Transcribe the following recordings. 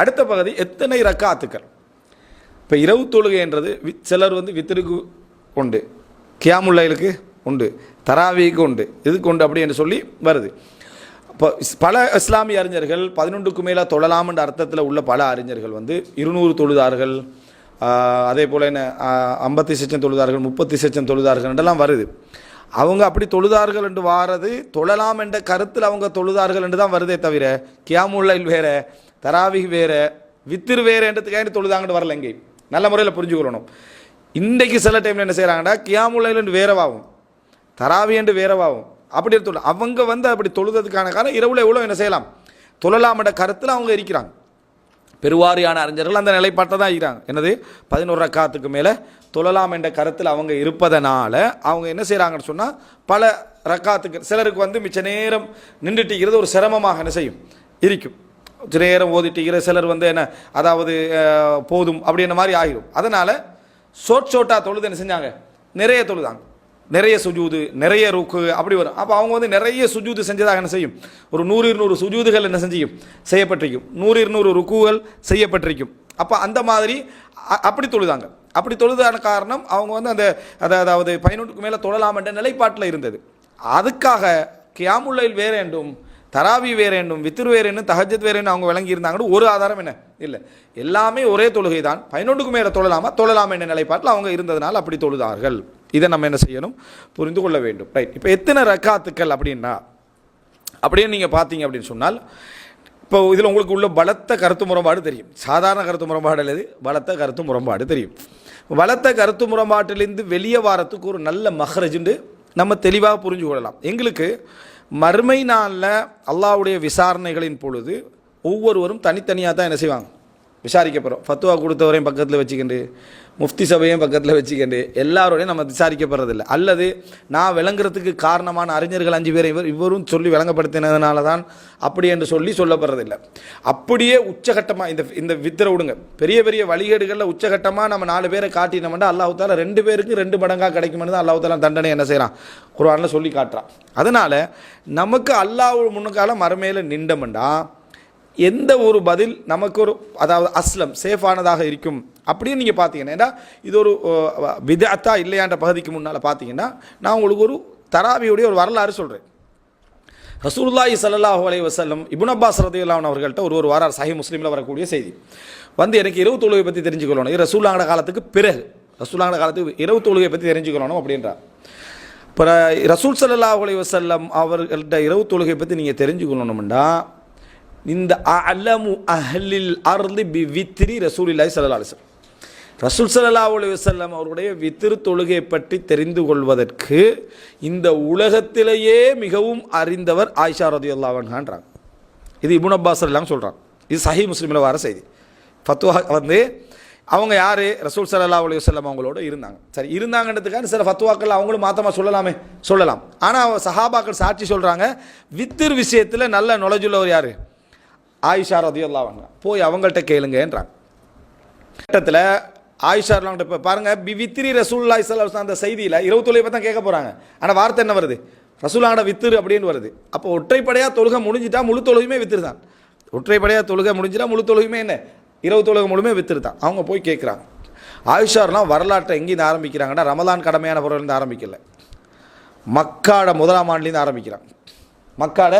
அடுத்த பகுதி எத்தனை ரக்காத்துக்கள்? இப்போ இரவு தொழுகைன்றது சிலர் வந்து வித்திருக்கு உண்டு கியாமுல்லைலுக்கு உண்டு தராவிக்கு உண்டு இதுக்கு உண்டு அப்படி என்று சொல்லி வருது. இப்போ பல இஸ்லாமிய அறிஞர்கள் பதினொன்றுக்கு மேலே தொழலாம்ன்ற அர்த்தத்தில் உள்ள பல அறிஞர்கள் வந்து இருநூறு தொழுதார்கள் அதே போல் என்ன ஐம்பத்தி சட்சம் தொழுதார்கள் முப்பத்தி சட்சம் தொழுதார்கள் என்றெல்லாம் வருது. அவங்க அப்படி தொழுதார்கள் என்று வாரது தொழலாம் என்ற கருத்தில் அவங்க தொழுதார்கள் என்று தான் வருதே தவிர கியாமுல்லைல் வேறு தராவிக் வேறு வித்திரு வேறுன்றதுக்காக தொழுதாங்கன்னு வரல எங்கேயும். நல்ல முறையில் புரிஞ்சுக்கொள்ளணும் இன்றைக்கு சில டைமில் என்ன செய்கிறாங்கன்னா கியாமுல்லைல் வேறவாகும் தராவி என்று வேறவாகும் அப்படி தொழு அவங்க வந்து அப்படி தொழுததுக்கான காரணம் இரவுல எவ்வளோ என்ன செய்யலாம்? தொழலாமட கருத்தில் அவங்க இருக்கிறாங்க. பெருவாரியான அறிஞர்கள் அந்த நிலைப்பாட்டை தான் இருக்கிறாங்க. என்னது? பதினோரு ரக்காத்துக்கு மேலே தொழலாம் என்ற கருத்தில் அவங்க இருப்பதனால அவங்க என்ன செய்கிறாங்கன்னு சொன்னால் பல ரக்காத்துக்கு சிலருக்கு வந்து மிச்ச நேரம் நின்றுட்டிக்கிறது ஒரு சிரமமாக என்ன செய்யும்? இருக்கும். கொஞ்ச நேரம் ஓதிட்டிக்கிற சிலர் வந்து என்ன அதாவது போதும் அப்படின்ற மாதிரி ஆகிடும் அதனால் ஷோட் ஷோட்டாக தொழுது என்ன செஞ்சாங்க? நிறைய தொழுதாங்க. நிறைய சுஜூது நிறைய ருக்கு அப்படி வரும். அப்போ அவங்க வந்து நிறைய சுஜூது செஞ்சதாக என்ன செய்யும்? ஒரு நூறு இருநூறு சுஜூதுகள் என்ன செஞ்சியும்? செய்யப்பட்டிருக்கும். நூறு இருநூறு ருக்குகள் செய்யப்பட்டிருக்கும். அப்போ அந்த மாதிரி அ- அப்படி தொழுதாங்க. அப்படி தொழுதான காரணம் அவங்க வந்து அந்த அதாவது பதினொன்றுக்கு மேலே தொழலாம் என்ற நிலைப்பாட்டில் இருந்தது. அதுக்காக கியாமுல்லையில் வேறு என்றும் தராவி வேறு என்னும் வித்திரு வேறு என்னும் தஹஜத் வேறு அவங்க விளங்கி இருந்தாங்கன்னு ஒரு ஆதாரம் என்ன? இல்லை. எல்லாமே ஒரே தொழுகை தான் பதினொன்றுக்கு மேலே தொழலாமா? தொழலாம் என்ற நிலைப்பாட்டில் அவங்க இருந்ததுனால அப்படி தொழுதார்கள். இதை நம்ம என்ன செய்யணும்? புரிந்து கொள்ள வேண்டும். ரைட் இப்போ எத்தனை ரக்காத்துக்கள் அப்படின்னா அப்படியே நீங்கள் பார்த்தீங்க அப்படின்னு சொன்னால் இப்போ இதில் உங்களுக்கு உள்ள பலத்த கருத்து முரண்பாடு தெரியும். சாதாரண கருத்து முரண்பாடு அல்லது பலத்த கருத்து முரண்பாடு தெரியும். பலத்த கருத்து முரண்பாட்டிலிருந்து வெளியே வாரத்துக்கு ஒரு நல்ல மஹ்ரஜுண்டு நம்ம தெளிவாக புரிஞ்சு கொள்ளலாம். எங்களுக்கு மறுமை நாளில் அல்லாவுடைய விசாரணைகளின் பொழுது ஒவ்வொருவரும் தனித்தனியாக தான் என்ன செய்வாங்க? விசாரிக்க போகிறோம் ஃபத்துவா கொடுத்தவரையும் பக்கத்தில் வச்சுக்கிண்டு முஃப்தி சபையும் பக்கத்தில் வச்சுக்கிண்டு எல்லாரோடையும் நம்ம விசாரிக்கப்படுறதில்ல. அல்லது நான் விளங்குறதுக்கு காரணமான அறிஞர்கள் அஞ்சு பேரை இவர் இவரும் சொல்லி விளங்கப்படுத்தினதுனால தான் அப்படி என்று சொல்லி சொல்லப்படுறதில்லை. அப்படியே உச்சகட்டமாக இந்த இந்த வித்திர விடுங்க. பெரிய பெரிய வழிகேடுகளில் உச்சகட்டமாக நம்ம நாலு பேரை காட்டினோம்னா அல்லாஹால ரெண்டு பேருக்கு ரெண்டு மடங்காக கிடைக்கும்னு தான் அல்லாஹால தண்டனை என்ன செய்கிறான் குர்ஆன்ல சொல்லி காட்டுறான். அதனால் நமக்கு அல்லாஹ் முன்னுக்கால மறுமையில் நின்றமெண்டா எந்த ஒரு பதில் நமக்கு ஒரு அதாவது அஸ்லம் சேஃபானதாக இருக்கும் அப்படின்னு நீங்கள் பார்த்தீங்கன்னா ஏன்னா இது ஒரு விதத்தா இல்லையான்ற பகுதிக்கு முன்னால் பார்த்தீங்கன்னா நான் உங்களுக்கு ஒரு தராபியுடைய ஒரு வரலாறு சொல்கிறேன் ரசூலுல்லாஹி சல்லாஹு அலைஹி வசல்லம் இபுன் அப்பாஸ் ரதியல்லாஹு அவர்கள்ட்ட ஒரு ஒரு வாரார் சஹி முஸ்லீமில் வரக்கூடிய செய்தி. வந்து எனக்கு இரவு தொழுகை பற்றி தெரிஞ்சுக்கொள்ளணும். இது ரசூலாங்கட காலத்துக்கு பிறகு ரசூலாங்கட காலத்துக்கு இரவு தொழுகை பற்றி தெரிஞ்சுக்கொள்ளணும் அப்படின்றார். இப்போ ரசூல் சல்லாஹ் அலைஹி வசல்லம் அவர்கள்ட்ட இரவு தொழுகை பற்றி நீங்கள் தெரிஞ்சுக்கொள்ளணும்னா இந்த அலமு அஹ்லில் அர்லி பி வித்ரி ரசூலில்லாஹி இல்லாய் சல்லா வஸல்லம் ரசூல் சல்லா அலி வல்லம் அவருடைய வித்திரு தொழுகை பற்றி தெரிந்து கொள்வதற்கு இந்த உலகத்திலேயே மிகவும் அறிந்தவர் ஆயிஷா ரதி அன்ஹான்றாங்க இது இபுன் அப்பாஸ் எல்லாம் சொல்கிறாங்க இது சஹி முஸ்லீமில் வர செய்தி. ஃபத்துவா வந்து அவங்க யார்? ரசூல் சல்லா அலி வல்லம் அவங்களோட இருந்தாங்க. சரி இருந்தாங்கன்றதுக்காக சில ஃபத்துவாக்கள் அவங்களும் மாத்தமாக சொல்லலாமே சொல்லலாம். ஆனால் சஹாபாக்கள் சாட்சி சொல்கிறாங்க வித்திர் விஷயத்தில் நல்ல நுழைஞ்சுள்ளவர் யார்? ஆயிஷா ரதியுல்லாஹு வாங்க போய் அவங்கள்ட்ட கேளுங்கன்றாங்க. கட்டத்தில் ஆயிஷார்லாங்கிட்ட இப்போ பாருங்கள் பி வித்திரி ரசூல்லாய் சல்லாஹ் அந்த செய்தியில் இருபத்தொலை பற்றி தான் கேட்க போகிறாங்க ஆனால் வார்த்தை என்ன வருது? ரசூலாங்கட வித்துரு அப்படின்னு வருது. அப்போ ஒற்றைப்படையாக தொழுகை முடிஞ்சிட்டா முழு தொழுகையுமே வித்துரு தான் ஒற்றைப்படையாக தொழுகை முடிஞ்சிட்டா முழு தொழுகையுமே என்ன? இரவு தொழுகை முழுமே வித்துரு தான் அவங்க போய் கேட்குறாங்க ஆயுஷார்லாம் வரலாற்றை எங்கேருந்து ஆரம்பிக்கிறாங்கன்னா ரமலான் கடமையான பொருள்லேருந்து ஆரம்பிக்கல. மக்காட முதலாம் ஆண்டுலேருந்து ஆரம்பிக்கிறாங்க. மக்காட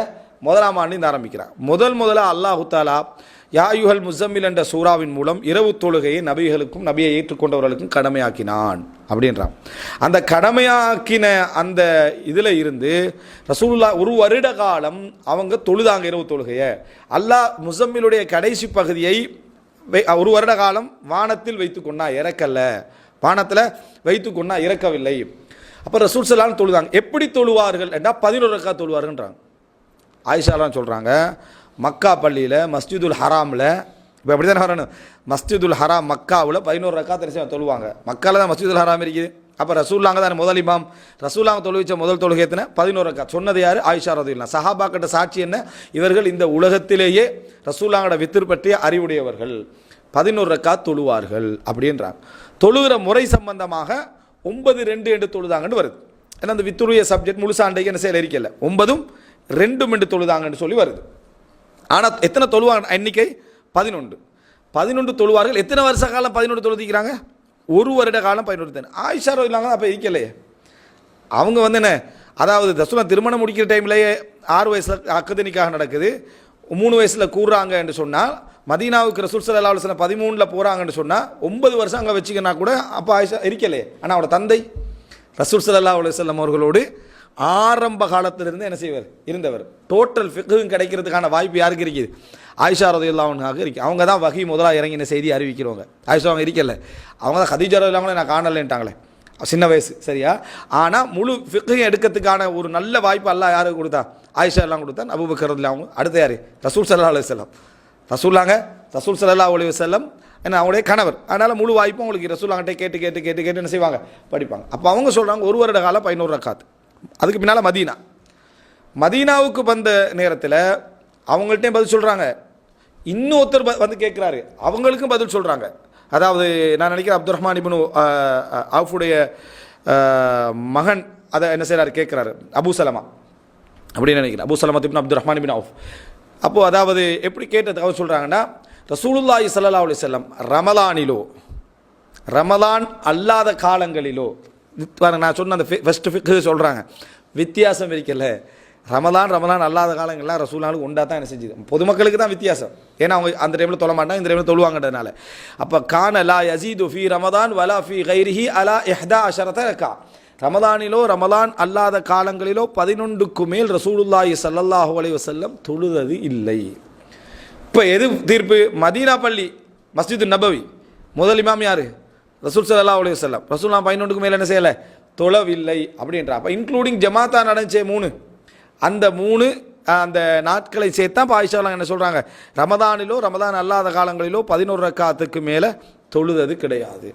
முதலாம் ஆண்டுலேருந்து ஆரம்பிக்கிறார். முதல் முதலாக அல்லாஹு தாலா யாயுஹல் முசம்மில் என்ற சூறாவின் மூலம் இரவு தொழுகையை நபிகளுக்கும் நபியை ஏற்றுக்கொண்டவர்களுக்கும் கடமையாக்கினான் அப்படின்றான். அந்த கடமையாக்கின அந்த இதில் இருந்து ரசூல்லா ஒரு வருட காலம் அவங்க தொழுதாங்க இரவு தொழுகையை. அல்லாஹ் முசம்மிலுடைய கடைசி பகுதியை வை- ஒரு வருட காலம் வானத்தில் வைத்து கொண்டா இறக்கல. வானத்தில் வைத்து கொண்டா இறக்கவில்லை. அப்போ ரசூல் சலாம் தொழுதாங்க. எப்படி தொழுவார்கள் என்றால் பதினோரு ரக்கா தொழுவார்கள்ன்றாங்க ஆயிஷாலாம் சொல்கிறாங்க மக்கா பள்ளியில் மஸ்ஜிதுல் ஹராமில் இப்போ அப்படி தானே வரணும்? மஸ்ஜிதுல் ஹராம் மக்காவில் பதினோரு ரக்கா தரிசனம் தொழுவாங்க. மக்காவில் தான் மஸ்ஜிதுல் ஹராம் இருக்குது. அப்போ ரசூல்லாங்க தான் முதல் இமாம்? ரசூலாங்க தொழுவிச்ச முதல் தொழுகை எத்தனை? பதினோரு ரக்கா சொன்னது யார்? ஆயிஷா ரதுல்லா சஹாபாக்கிட்ட சாட்சி என்ன? இவர்கள் இந்த உலகத்திலேயே ரசூலாங்கட வித்திர் பற்றிய அறிவுடையவர்கள். பதினோரு ரக்கா தொழுவார்கள் அப்படின்றாங்க. தொழுகிற முறை சம்பந்தமாக ஒன்பது ரெண்டு என்று தொழுதாங்கன்னு வருது. ஏன்னா அந்த வித்துருய சப்ஜெக்ட் முழுசாண்டைக்கு என்ன செயல் இருக்கல ஒன்பதும் ரெண்டும் என்று தொழுதாங்கன்னு சொல்லி வருது. ஆனால் எத்தனை தொழுவாங்க? எண்ணிக்கை பதினொன்று. பதினொன்று தொழுவார்கள். எத்தனை வருஷ காலம் பதினொன்று தொழுதிக்கிறாங்க? ஒரு வருட காலம் பதினொன்று தானே ஆயிஷா இல்லாங்க அப்போ இருக்கலையே அவங்க வந்து என்ன? அதாவது தசுனா திருமணம் முடிக்கிற டைம்லேயே ஆறு வயசில் அக்கதனிக்காக நடக்குது. மூணு வயசில் கூறுறாங்க என்று சொன்னால் மதீனாவுக்கு ரசூல் சல்லா அலுவலம் பதிமூணில் போகிறாங்கன்னு சொன்னால் ஒன்பது வருஷம் அங்கே வச்சுக்கன்னா கூட அப்போ ஆயிஷா இருக்கலையே. ஆனால் அவரோட தந்தை ரசூல் சல்லா அலுவலம் அவர்களோடு ஆரம்ப காலத்திலிருந்து என்ன செய்வார்? இருந்தவர். டோட்டல் ஃபிக்கும் கிடைக்கிறதுக்கான வாய்ப்பு யாருக்கு இருக்குது? ஆயிஷா ரதையுல்லாவுனாக இருக்கு. அவங்க தான் வகை முதலாக இறங்கின செய்தி அறிவிக்கிறவங்க. ஆயிஷா அவங்க இருக்கல. அவங்க தான் ஹதீஜா ரதையுல்லாங்களே நான் காணலைன்ட்டாங்களே. சின்ன வயசு சரியா? ஆனால் முழு ஃபிக்கையும் எடுக்கிறதுக்கான ஒரு நல்ல வாய்ப்பு அல்லா யாருக்கு கொடுத்தா? ஆயிஷா எல்லாம் கொடுத்தா அபுபக்கர் அவங்க அடுத்த யார்? ரசூல் சல்லா அலி செல்லம் ரசூல்லாங்க ரசூல் சல்லா அலி வல்லம் ஏன்னா அவங்களுடைய கணவர். அதனால் முழு வாய்ப்பும் உங்களுக்கு ரசூல்லாங்கிட்ட கேட்டு கேட்டு கேட்டு கேட்டு என்ன செய்வாங்க? படிப்பாங்க. அப்போ அவங்க சொல்கிறாங்க ஒரு வருட காலம் பதினோரு ரக்காத்து அதுக்கு பின்னால் மதீனா. மதீனாவுக்கு வந்த நேரத்தில் அவங்கள்ட்டையும் பதில் சொல்கிறாங்க இன்னொருத்தர் ப- வந்து கேட்குறாரு அவங்களுக்கும் பதில் சொல்கிறாங்க அதாவது நான் நினைக்கிறேன் அப்துல் ரஹ்மான் இபனு ஆஃபுடைய மகன் அதை என்ன செய்கிறாரு கேட்குறாரு அபு சலமா. அப்படின்னு நினைக்கிறேன். Abu Salama ibn Abdul Rahman ibn Awf அப்போது அதாவது எப்படி கேட்டது அவர் சொல்கிறாங்கன்னா ரசூலுல்லாஹி சல்லா அலி செல்லம் ரமலானிலோ ரமலான் அல்லாத காலங்களிலோ பாருங்க நான் சொன்ன அந்த ஃபஸ்ட்டு ஃபிக்கு சொல்கிறாங்க வித்தியாசம் இருக்கல ரமலான் ரமலான் அல்லாத காலங்கள்லாம் ரசூலானுக்கு உண்டா தான் என்ன செஞ்சுது? பொதுமக்களுக்கு தான் வித்தியாசம். ஏன்னா அவங்க அந்த டைமில் தொழ மாட்டாங்க இந்த டைமில் தொழுவாங்கன்றதுனால. அப்போ கான லா யசீது ஃபி ரமதான் வலா ஃபி கைரிஹி அலா எஹ்தா அஷரத ரக்கா. ரமலானிலோ ரமலான் அல்லாத காலங்களிலோ பதினொன்றுக்கு மேல் ரசூலுல்லாஹி ஸல்லல்லாஹு அலைய செல்லம் தொழுதது இல்லை. இப்போ எது தீர்ப்பு? மதீனா பள்ளி மஸ்ஜிது நபவி. முதல் இமாம் யாரு? ரசூல் சல்லா அலைஹி வஸல்லம். நான் பதினொன்றுக்கு மேலே என்ன செய்யலை? தொழவில்லை அப்படின்ற அப்போ இன்க்ளூடிங் ஜமாத்தா நடந்துச்சே மூணு. அந்த மூணு அந்த நாட்களை சேர்த்தா பாயிஷாலாம் என்ன சொல்கிறாங்க ரமதானிலோ ரமதான் அல்லாத காலங்களிலோ பதினோரு ரக்காத்துக்கு மேலே தொழுதது கிடையாது.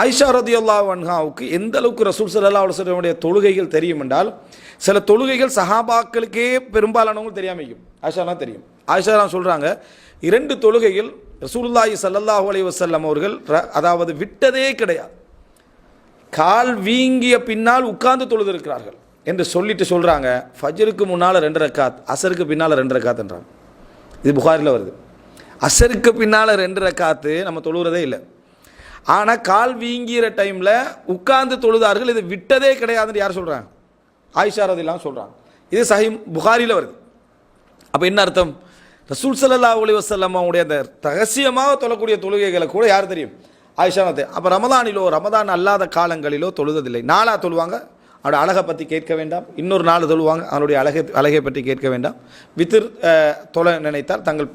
ஆயிஷா ரதியுல்லா வன்ஹாவுக்கு எந்த அளவுக்கு ரசூல் சல்லா அலுவலுடைய தொழுகைகள் தெரியும் என்றால் சில தொழுகைகள் சஹாபாக்களுக்கே பெரும்பாலானவங்களுக்கு தெரியாமல் ஆயிஷாலாம் தெரியும். ஆயிஷாலாம் சொல்கிறாங்க இரண்டு தொழுகையில் ரசூலுல்லாஹி ஸல்லல்லாஹு அலி வசல்லம் அவர்கள் ர- அதாவது விட்டதே கிடையாது. கால் வீங்கிய பின்னால் உட்கார்ந்து தொழுது இருக்கிறார்கள் என்று சொல்லிட்டு சொல்கிறாங்க ஃபஜ்ருக்கு முன்னால் ரெண்டு ரக்காத் அசருக்கு பின்னால் ரெண்டு ரக்காத்ன்றாங்க இது புகாரில் வருது. அசருக்கு பின்னால் ரெண்டு ரக்காத்து நம்ம தொழுகிறதே இல்லை. ஆனால் கால் வீங்கிற டைமில் உட்கார்ந்து தொழுதார்கள் இது விட்டதே கிடையாதுன்னு யார் சொல்கிறாங்க ஆயிஷா ரதிலாம் சொல்கிறாங்க இது சஹிம் புகாரியில் வருது. அப்போ என்ன அர்த்தம்? ரசூல் சல்லா அலி வஸல்லம் அவருடைய அந்த ரகசியமாக தொழக்கூடிய தொழுகைகளை கூட யார் தெரியும்? ஆயிஷா அப்போ ரமதானிலோ ரமதான் அல்லாத காலங்களிலோ தொழுததில்லை. நாளாக தொழுவாங்க? அவரோட அழகை பற்றி கேட்க வேண்டாம். இன்னொரு நாள் தொழுவாங்க அவனுடைய அழகை அழகை பற்றி கேட்க வேண்டாம். வித்திர் தொலை நினைத்தால் தங்கள்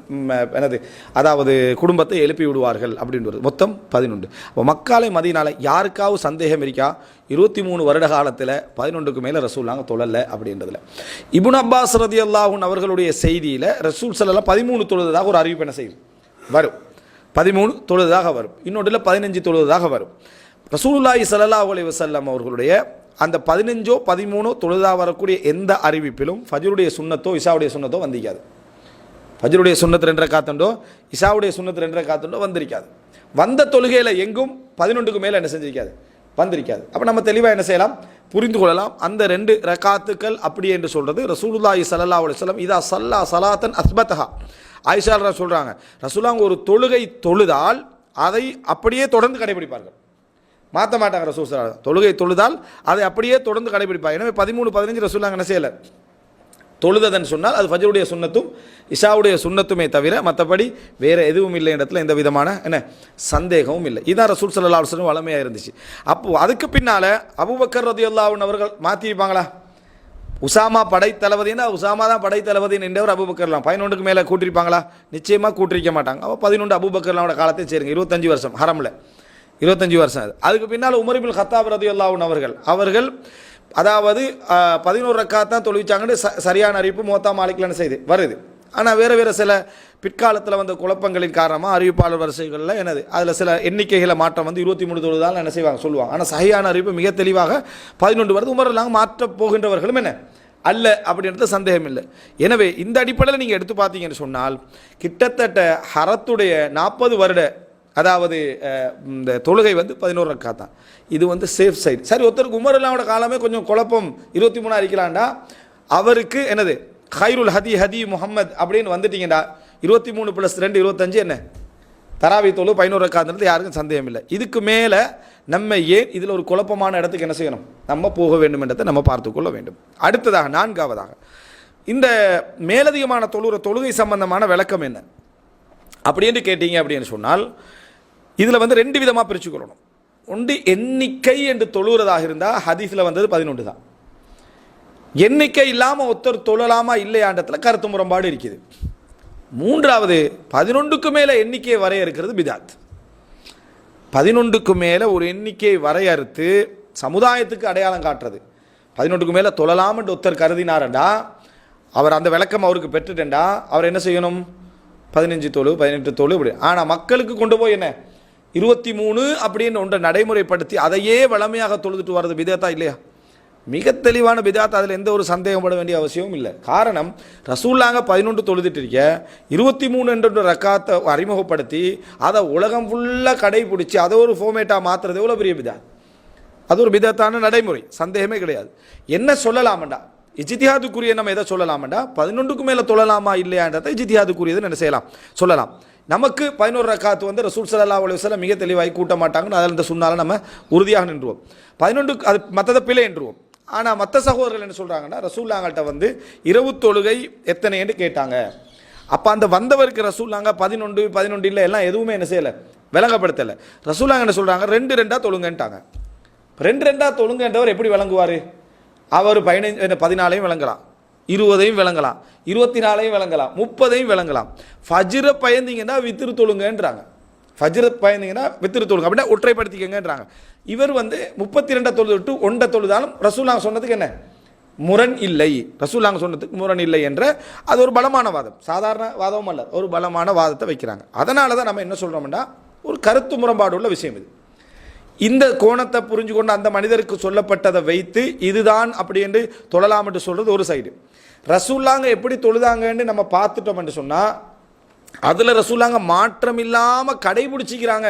எனது அதாவது குடும்பத்தை எழுப்பி விடுவார்கள் அப்படின்றது. மொத்தம் பதினொன்று. அப்போ மக்காலை மதியனால யாருக்காவது சந்தேகம் இருக்கா? இருபத்தி மூணு வருட காலத்தில் பதினொன்றுக்கு மேலே ரசூல்லாங்க தொழல அப்படின்றதுல. இபுன் அப்பாஸ் ரதி அல்லாஹூன் அவர்களுடைய செய்தியில் ரசூல் சல்லா பதிமூணு தொழுததாக ஒரு அறிவிப்பு என்ன செய்யுது? வரும். பதிமூணு தொழுதாக வரும். இன்னொன்றில் பதினஞ்சு தொழுதாக வரும். ரசூலுல்லாஹி சல்லா அலி வசல்லம் அவர்களுடைய அந்த பதினஞ்சோ பதிமூணோ தொழுதா வரக்கூடிய எந்த அறிவிப்பிலும் ஃபஜ்ருடைய சுண்ணத்தோ இஷாவுடைய சுண்ணத்தோ வந்திக்காது. ஃபஜ்ருடைய சுண்ணத்து ரெண்டரை காத்துண்டோ இஷாவுடைய சுண்ணத்து ரெண்டரை காத்துண்டோ வந்திருக்காது. வந்த தொழுகையில் எங்கும் பதினொன்றுக்கு மேலே என்ன செஞ்சிருக்காது? வந்திருக்காது. அப்போ நம்ம தெளிவாக என்ன செய்யலாம்? புரிந்து கொள்ளலாம். அந்த ரெண்டு ரகாத்துக்கள் அப்படி என்று சொல்கிறது ரசூலுல்லாஹி சல்லா அலுவலம் இதா சல்லா சலாத்தன் அஸ்பத்தஹா. ஆயிஷா சொல்கிறாங்க ரசூலாங்க ஒரு தொழுகை தொழுதால் அதை அப்படியே தொடர்ந்து கடைபிடிப்பார்கள். மாற்ற மாட்டாங்க ரசூல் தொழுகை தொழுதால் அதை அப்படியே தொடர்ந்து கடைபிடிப்பார் எனவே பதிமூணு பதினஞ்சு ரசூலாங்க என்ன செய்யலை? தொழுததன் சொன்னால் அது ஃபஜருடைய சுண்ணத்தும் இஷாவுடைய சுன்னத்துமே தவிர மற்றபடி வேறு எதுவும் இல்லை இடத்துல எந்த விதமான என்ன சந்தேகமும் இல்லை. இதான் ரசூல் சல்லா அலுவலம் வளமையாக இருந்துச்சு. அப்போது அதுக்கு பின்னால் அபுபக்கர் ரதியுல்லாவுன் அவர்கள் மாற்றிருப்பாங்களா உசாமா படைத்தளபதினா உசாமா தான் படைத்தளபதி நின்றவர் அபுபக்கர்லாம். பதினொன்றுக்கு மேலே கூட்டிருப்பாங்களா? நிச்சயமாக கூட்டிருக்க மாட்டாங்க. அப்போ பதினொன்று அபுபக்கர்லாவோட காலத்தை சேருங்க. இருபத்தஞ்சு வருஷம் ஹரமில். இருபத்தஞ்சி வருஷம் அது. அதுக்கு பின்னால் உமரிபில் ஹத்தாப் ரதியுல்லாவுன் அவர்கள். அவர்கள் அதாவது பதினோரு ரக்காத் தான் தொழுவிச்சாங்கன்னு ச சரியான அறிவிப்பு மோத்தா மாலிக்லன்னு செய்து வருது. ஆனால் வேறு வேறு சில பிற்காலத்தில் வந்த குழப்பங்களின் காரணமாக அறிவிப்பாளர் வரிசைகளில் என்னது அதில் சில எண்ணிக்கைகளை மாற்றம் வந்து இருபத்தி மூணு தொழுதால் என்ன செய்வாங்க சொல்லுவாங்க. ஆனால் சரியான அறிவிப்பு மிக தெளிவாக பதினொன்று வருது உமரெல்லாம் மாற்றப் போகின்றவர்களும் என்ன? அல்ல அப்படின்றது சந்தேகம் இல்லை. எனவே இந்த அடிப்படையில் நீங்கள் எடுத்து பார்த்தீங்கன்னு சொன்னால் கிட்டத்தட்ட ஹரத்துடைய நாற்பது வருட அதாவது இந்த தொழுகை வந்து பதினோரு ரக்கா தான் இது வந்து சேஃப் சைடு சரி ஒருத்தருக்கு உமர் அல்லாவோட காலமே கொஞ்சம் குழப்பம். இருபத்தி மூணா அடிக்கலாண்டா அவருக்கு என்னது? ஹைருல் ஹதி ஹதி முகமது அப்படின்னு வந்துட்டீங்கடா. இருபத்தி மூணு ப்ளஸ் ரெண்டு இருபத்தஞ்சு என்ன? தராவி தொழு பதினோரு ரக்காத்துன்றது யாருக்கும் சந்தேகம் இல்லை இதுக்கு மேலே நம்ம ஏன் இதில் ஒரு குழப்பமான இடத்துக்கு என்ன செய்யணும்? நம்ம போக வேண்டும் என்றதை நம்ம பார்த்துக்கொள்ள வேண்டும். அடுத்ததாக நான்காவதாக. இந்த மேலதிகமான தொழுகிற தொழுகை சம்பந்தமான விளக்கம் என்ன? அப்படின்னு கேட்டீங்க அப்படின்னு சொன்னால் இதில் வந்து ரெண்டு விதமாக பிரிச்சுக்கொள்ளணும் ஒன்று எண்ணிக்கை என்று தொழுகிறதாக இருந்தால் ஹதீஸில் வந்தது பதினொன்று தான். எண்ணிக்கை இல்லாமல் ஒருத்தர் தொழலாமா இல்லையாண்டத்தில் கருத்து முரண்பாடு இருக்குது. மூன்றாவது பதினொன்றுக்கு மேலே எண்ணிக்கையை வரையறுக்கிறது பிதாத். பதினொன்றுக்கு மேலே ஒரு எண்ணிக்கையை வரையறுத்து சமுதாயத்துக்கு அடையாளம் காட்டுறது. பதினொன்றுக்கு மேலே தொழலாம்னு ஒருத்தர் கருதினாரண்டா அவர் அந்த விளக்கம் அவருக்கு பெற்றுட்டேன்டா அவர் என்ன செய்யணும்? பதினஞ்சு தொழு பதினெட்டு தொழு இப்படி. ஆனால் மக்களுக்கு கொண்டு போய் என்ன? இருபத்தி மூணு அப்படின்னு ஒன்றை நடைமுறைப்படுத்தி அதையே வளமையாக தொழுதுட்டு வர்றது விதத்தா இல்லையா? மிக தெளிவான பிதாத் அதில் எந்த ஒரு சந்தேகப்பட வேண்டிய அவசியமும் இல்லை. காரணம் ரசூல்லாங்க பதினொன்று தொழுதுட்டு இருக்க இருபத்தி மூணு என்ற ரக்காத்தை அறிமுகப்படுத்தி அதை உலகம் ஃபுல்லாக கடைபிடிச்சி அதை ஒரு ஃபோமேட்டாக மாற்றுறது எவ்வளோ பெரிய பிதாத் அது ஒரு விதத்தான நடைமுறை சந்தேகமே கிடையாது. என்ன சொல்லலாமண்டா? இஜித்தியாதுக்குரிய நம்ம எதை சொல்லலாமண்டா பதினொன்றுக்கு மேலே தொழலாமா இல்லையான்றதை இஜித்தியாதுக்குரியது என்ன செய்யலாம்? சொல்லலாம். நமக்கு பதினோரு ரக்காத்து வந்து ரசூல் சல்லா அலி வசலம் மிக தெளிவாகி கூட்ட மாட்டாங்கன்னு அதில் இந்த சொன்னாலும் நம்ம உறுதியாக நின்றுவோம். பதினொன்று அது மற்றதை பிழை என்றுவோம். ஆனால் மற்ற சகோதரர்கள் என்ன சொல்கிறாங்கன்னா ரசூல்லாங்கள்ட்ட வந்து இரவு தொழுகை எத்தனைன்னு கேட்டாங்க. அப்போ அந்த வந்தவருக்கு ரசூல்லாங்க பதினொன்று பதினொன்று இல்லை எல்லாம் எதுவுமே என்ன செய்யலை விளங்கப்படுத்தலை. ரசூல்லாங்க என்ன சொல்கிறாங்க ரெண்டு ரெண்டாக தொழுங்கன்ட்டாங்க. ரெண்டு ரெண்டாக தொழுங்கன்றவர் எப்படி விளங்குவார்? அவர் பதினைஞ்சு பதினாலையும் விளங்கலாம். இருபதையும் விளங்கலாம். இருபத்தி நாலையும் விளங்கலாம். முப்பதையும் விளங்கலாம். ஃபஜ்ர பயந்தீங்கன்னா வித்திரு தொழுங்கன்றாங்க. ஃபஜ்ர பயந்தீங்கன்னா வித்திரு தொழுங்க. அப்படின்னா ஒற்றைப்படுத்திக்கங்கன்றாங்க. இவர் வந்து முப்பத்தி ரெண்டை தொழுது விட்டு ஒன்றை தொழுதாலும் ரசூலாங்க சொன்னதுக்கு என்ன? முரண் இல்லை. ரசூலாங்க சொன்னதுக்கு முரண் இல்லை என்ற அது ஒரு பலமான வாதம். சாதாரண வாதமும் அல்ல. ஒரு பலமான வாதத்தை வைக்கிறாங்க. அதனால தான் நம்ம என்ன சொல்கிறோம்னா ஒரு கருத்து முரண்பாடு உள்ள விஷயம் இது. இந்த கோணத்தை புரிஞ்சு கொண்டு அந்த மனிதருக்கு சொல்லப்பட்டதை வைத்து இதுதான் அப்படி என்று தொழலாம் என்று சொல்கிறது ஒரு சைடு. ரசூல்லாங்க எப்படி தொழுதாங்கன்னு நம்ம பார்த்துட்டோம் என்று சொன்னால் அதில் ரசூல்லாங்க மாற்றம் இல்லாமல் கடைபிடிச்சிக்கிறாங்க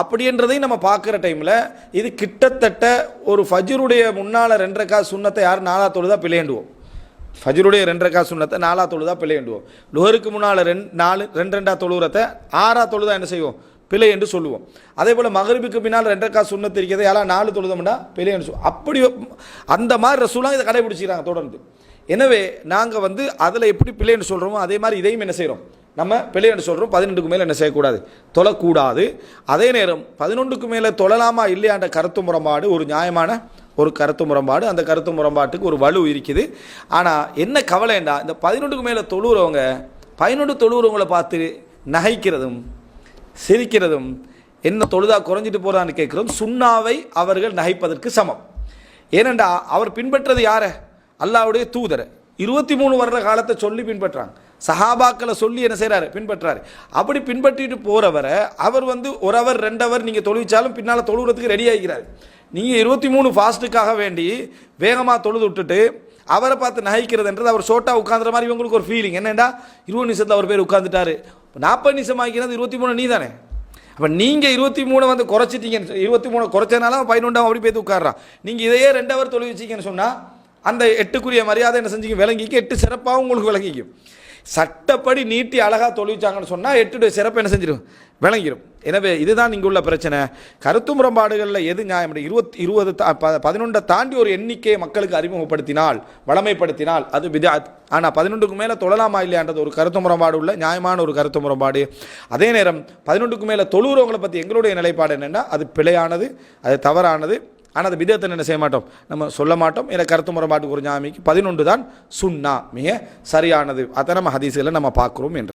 அப்படின்றதையும் நம்ம பார்க்குற டைமில் இது கிட்டத்தட்ட ஒரு ஃபஜ்ருடைய முன்னால் ரெண்டரைக்கா சுண்ணத்தை யார் நாலா தொழுதா பிழையண்டுவோம். ரெண்டரை ரெண்டரைக்கா சுண்ணத்தை நாலா தொழுதா பிள்ளையண்டுவோம் லுஹருக்கு முன்னால் ரெண்டு நாலு ரெண்டு ரெண்டா தொழுகிறத ஆறா தொழுதா என்ன செய்வோம்? பிழை என்று சொல்லுவோம். அதே போல் மகரிபுக்கு பின்னால் ரெண்டரைக்கா சுண்ணத்து இருக்கிறது யாரா நாலு தொழுதோம்னா பிழை என்று சொல்லுவோம் அப்படி அந்த மாதிரி ரசூலாம் இதை கடைபிடிச்சிக்கிறாங்க தொடர்ந்து. எனவே நாங்கள் வந்து அதில் எப்படி பிள்ளைன்னு சொல்கிறோமோ அதே மாதிரி இதையும் என்ன செய்கிறோம் நம்ம பிள்ளைன்னு சொல்கிறோம் பதினெண்டுக்கு மேலே என்ன செய்யக்கூடாது? தொழக்கூடாது. அதே நேரம் பதினொன்றுக்கு மேலே தொழலாமா இல்லையான்ற கருத்து முரண்பாடு ஒரு நியாயமான ஒரு கருத்து முரண்பாடு அந்த கருத்து முரண்பாட்டுக்கு ஒரு வலு இருக்குது. ஆனால் என்ன கவலைண்டா இந்த பதினொன்றுக்கு மேலே தொழுகிறவங்க பதினொன்று தொழுகிறவங்களை பார்த்து நகைக்கிறதும் சிரிக்கிறதும் என்ன தொழுதா குறைஞ்சிட்டு போகிறான்னு கேட்குறோம் சுண்ணாவை அவர்கள் நகைப்பதற்கு சமம். ஏனெண்டா அவர் பின்பற்றது யார? அல்லாவுடைய தூதர். இருபத்தி மூணு வருட காலத்தை சொல்லி பின்பற்றாங்க. சஹாபாக்களை சொல்லி என்ன செய்கிறாரு பின்பற்றாரு. அப்படி பின்பற்றிட்டு போகிறவரை அவர் வந்து ஒரு அவர் ரெண்டவர் நீங்கள் தொழுவிச்சாலும் பின்னால் தொழுகிறதுக்கு ரெடி ஆகிக்கிறார் நீங்கள் இருபத்தி மூணு ஃபாஸ்ட்டுக்காக வேண்டி வேகமாக தொழுது விட்டுட்டு அவரை பார்த்து நகைக்கிறதுன்றது அவர் சோட்டா உட்காந்துற மாதிரி இவங்களுக்கு ஒரு ஃபீலிங் என்னென்னா இருபது நிமிஷத்தில் அவர் பேர் உட்காந்துட்டாரு நாற்பது நிமிஷம் ஆகிக்கிறது இருபத்தி மூணு நீ தானே அப்போ நீங்கள் இருபத்தி மூணு வந்து குறைச்சிட்டீங்க இருபத்தி மூணு குறைச்சனால பதினொன்றாம் அப்படி போய் உட்காடுறான் நீங்கள் இதையே ரெண்டு அவர் தொழில் வச்சிங்கன்னு சொன்னால் அந்த எட்டுக்குரிய மரியாதை என்ன செஞ்சுங்க விளங்கிக்கு எட்டு சிறப்பாகவும் உங்களுக்கு விளங்கிக்கும். சட்டப்படி நீட்டி அழகாக தொழிச்சாங்கன்னு சொன்னால் எட்டுடைய சிறப்பு என்ன செஞ்சிடும்? விளங்கிடும் எனவே இதுதான் இங்கே உள்ள பிரச்சனை. கருத்து முரண்பாடுகளில் எது நியாயம்? இருபத்தி இருபது ப- பதினொன்றை தாண்டி ஒரு எண்ணிக்கையை மக்களுக்கு அறிமுகப்படுத்தினால் வளமைப்படுத்தினால் அது பிதாத் ஆனால் பதினொன்றுக்கு மேலே தொழலாமா இல்லையான்றது ஒரு கருத்து முரண்பாடு உள்ள நியாயமான ஒரு கருத்து முரண்பாடு. அதே நேரம் பதினொன்றுக்கு மேலே தொழுகிறவங்களை பற்றி எங்களுடைய நிலைப்பாடு என்னென்னா அது பிழையானது அது தவறானது. ஆனால் அது விதத்தை என்ன செய்ய மாட்டோம்? நம்ம சொல்ல மாட்டோம். என கருத்து முரண்பாட்டுக்கு ஒரு ஞாமிக்கு பதினொன்று தான் சுண்ணா மிக சரியானது. அதை நம்ம ஹதீஸில் நம்ம பார்க்குறோம் என்று.